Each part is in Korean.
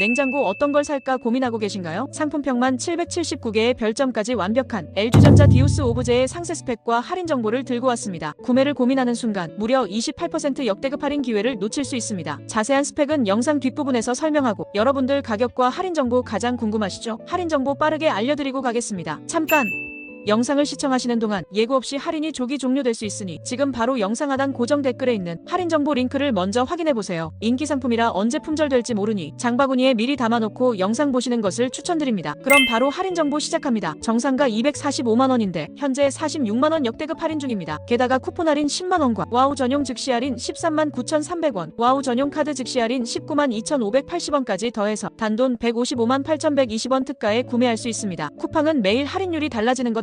냉장고 어떤 걸 살까 고민하고 계신가요? 상품평만 779개의 별점까지 완벽한 LG전자 디우스 오브제의 상세 스펙과 할인 정보를 들고 왔습니다. 구매를 고민하는 순간 무려 28% 역대급 할인 기회를 놓칠 수 있습니다. 자세한 스펙은 영상 뒷부분에서 설명하고 여러분들 가격과 할인 정보 가장 궁금하시죠? 할인 정보 빠르게 알려드리고 가겠습니다. 잠깐! 영상을 시청하시는 동안 예고 없이 할인이 조기 종료될 수 있으니 지금 바로 영상 하단 고정 댓글에 있는 할인 정보 링크를 먼저 확인해 보세요. 인기 상품이라 언제 품절될지 모르니 장바구니에 미리 담아놓고 영상 보시는 것을 추천드립니다. 그럼 바로 할인 정보 시작합니다. 정상가 245만 원인데 현재 46만 원 역대급 할인 중입니다. 게다가 쿠폰 할인 10만 원과 와우 전용 즉시 할인 13만 9,300원, 와우 전용 카드 즉시 할인 19만 2,580원까지 더해서 단돈 155만 8,120원 특가에 구매할 수 있습니다. 쿠팡은 매일 할인율이 달라지는 것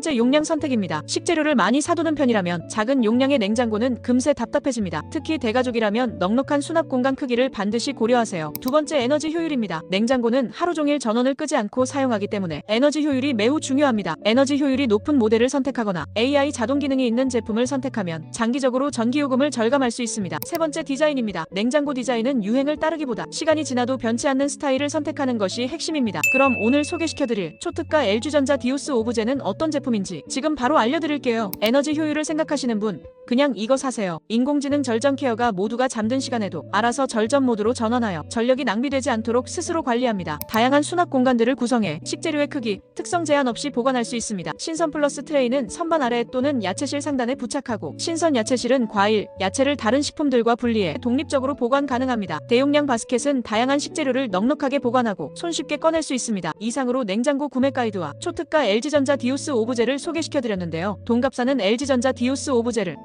용량 선택입니다. 식재료를 많이 사두는 편이라면 작은 용량의 냉장고는 금세 답답해집니다. 특히 대가족이라면 넉넉한 수납 공간 크기를 반드시 고려하세요. 두 번째 에너지 효율입니다. 냉장고는 하루 종일 전원을 끄지 않고 사용하기 때문에 에너지 효율이 매우 중요합니다. 에너지 효율이 높은 모델을 선택하거나 AI 자동 기능이 있는 제품을 선택하면 장기적으로 전기요금을 절감할 수 있습니다. 세 번째 디자인입니다. 냉장고 디자인은 유행을 따르기보다 시간이 지나도 변치 않는 스타일을 선택하는 것이 핵심입니다. 그럼 오늘 소개시켜드릴 초특가 LG전자 디우스 오브제는 어떤 제품 인지 지금 바로 알려드릴게요. 에너지 효율을 생각하시는 분 그냥 이거 사세요. 인공지능 절전 케어가 모두가 잠든 시간에도 알아서 절전 모드로 전환하여 전력이 낭비되지 않도록 스스로 관리합니다. 다양한 수납 공간들을 구성해 식재료의 크기, 특성 제한 없이 보관할 수 있습니다. 신선 플러스 트레이는 선반 아래 또는 야채실 상단에 부착하고 신선 야채실은 과일, 야채를 다른 식품들과 분리해 독립적으로 보관 가능합니다. 대용량 바스켓은 다양한 식재료를 넉넉하게 보관하고 손쉽게 꺼낼 수 있습니다. 이상으로 냉장고 구매 가이드와 초특가 LG전자 디우스 오브제를 소개시켜드렸는데요. 동갑사는 LG전자 디우스 오브제를